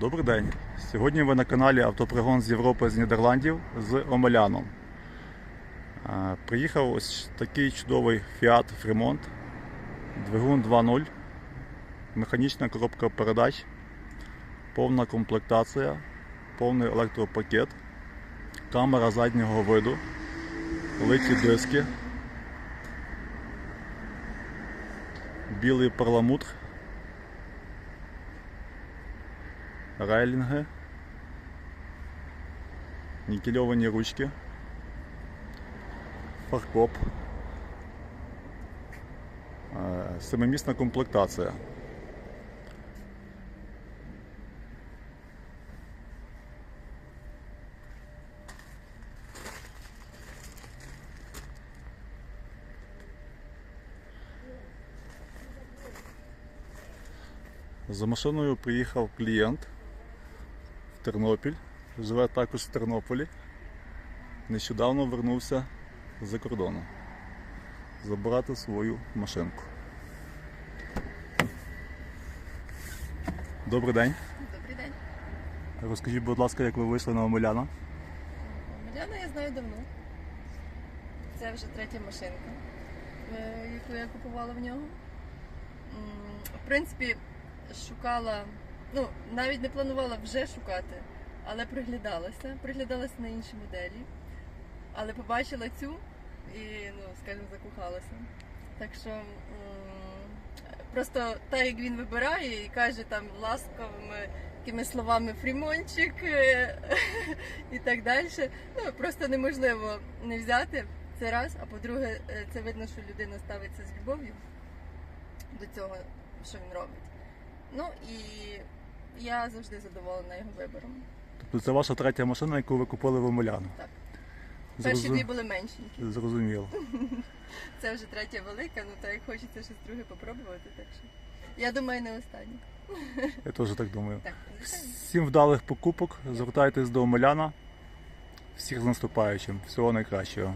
Добрий день. Сьогодні ви на каналі Автопригон з Європи з Нідерландів з Омеляном. Приїхав ось такий чудовий Fiat Fremont, двигун 2.0, механічна коробка передач, повна комплектація, повний електропакет, камера заднього виду, литі диски, білий перламутр. рейлінги, нікельовані ручки, фаркоп, е, семимісна комплектація. За машиною приїхав клієнт в Тернопіль, живе також в Тернополі. Нещодавно вернувся з-за кордону забирати свою машинку. Добрий день. Добрий день. Розкажіть, будь ласка, як ви вийшли на Омеляна? Миляна я знаю давно. Це вже третя машинка, е, яку я купувала в нього. В принципі, шукала, ну, навіть не планувала вже шукати, але приглядалася. Приглядалася на інші моделі. Але побачила цю і, ну, скажімо, закохалася. Так що м, просто так, як він вибирає і каже там ласковими такими словами фрімончик і так далі. Ну просто неможливо не взяти це раз. А по-друге, е, це видно, що людина ставиться з любов'ю до цього, що він робить. Ну і я завжди задоволена його вибором. Тобто це ваша третя машина, яку ви купили в Омеляну? Так. Перші Зрозу- дві були меншенькі. Зрозуміло. Це вже третя велика, ну так як хочеться щось друге попробувати, так що я думаю, не останнє. Я теж так думаю. Так. Всім вдалих покупок. Звертайтесь до Омеляна. Всіх з наступаючим. Всього найкращого.